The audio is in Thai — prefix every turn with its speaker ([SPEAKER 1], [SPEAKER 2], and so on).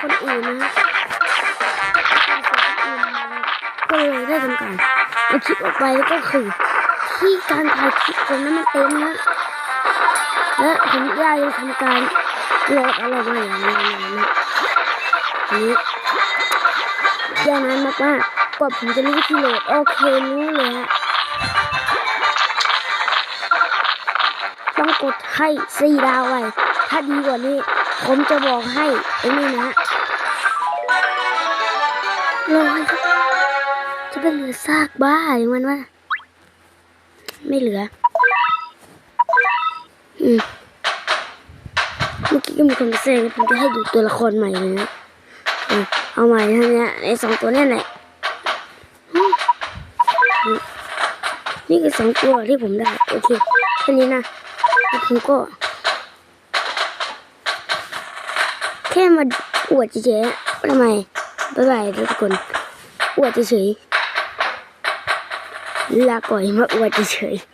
[SPEAKER 1] คนอื่นนะก็เลยได้ทำการเอาคลิปออกไปแล้วก็คือที่การถ่ายคลิปผมนั้นมันเต็มนะและผมได้ทำการโหลดอะไรมาอย่างนี้นะนี้ยาวนานมากๆกว่าผมจะรู้วิธีโหลดโอเครู้เลยฮะต้องกดให้สี่ดาวไว้ถ้าดีกว่านี้ ผมจะบอกให้ไอ้นี่นะเลยจะเป็นเหลือซากบ้าอย่างมันวะไม่เหลือ อืมเมื่อกี้ก็มีคนมาแซงผมจะให้ดูตัวละครใหม่เลยนะเอาใหม่ท่านี้ไอ้สองตัวเนี่ยแหละนี่คือสองตัวที่ผมได้ โอเคแค่นี้นะ ผมก็ แค่มาอวดเฉยๆทำไมบ๊ายบายทุกคน อวดเฉยๆลาก่อยมาอวดเฉยๆ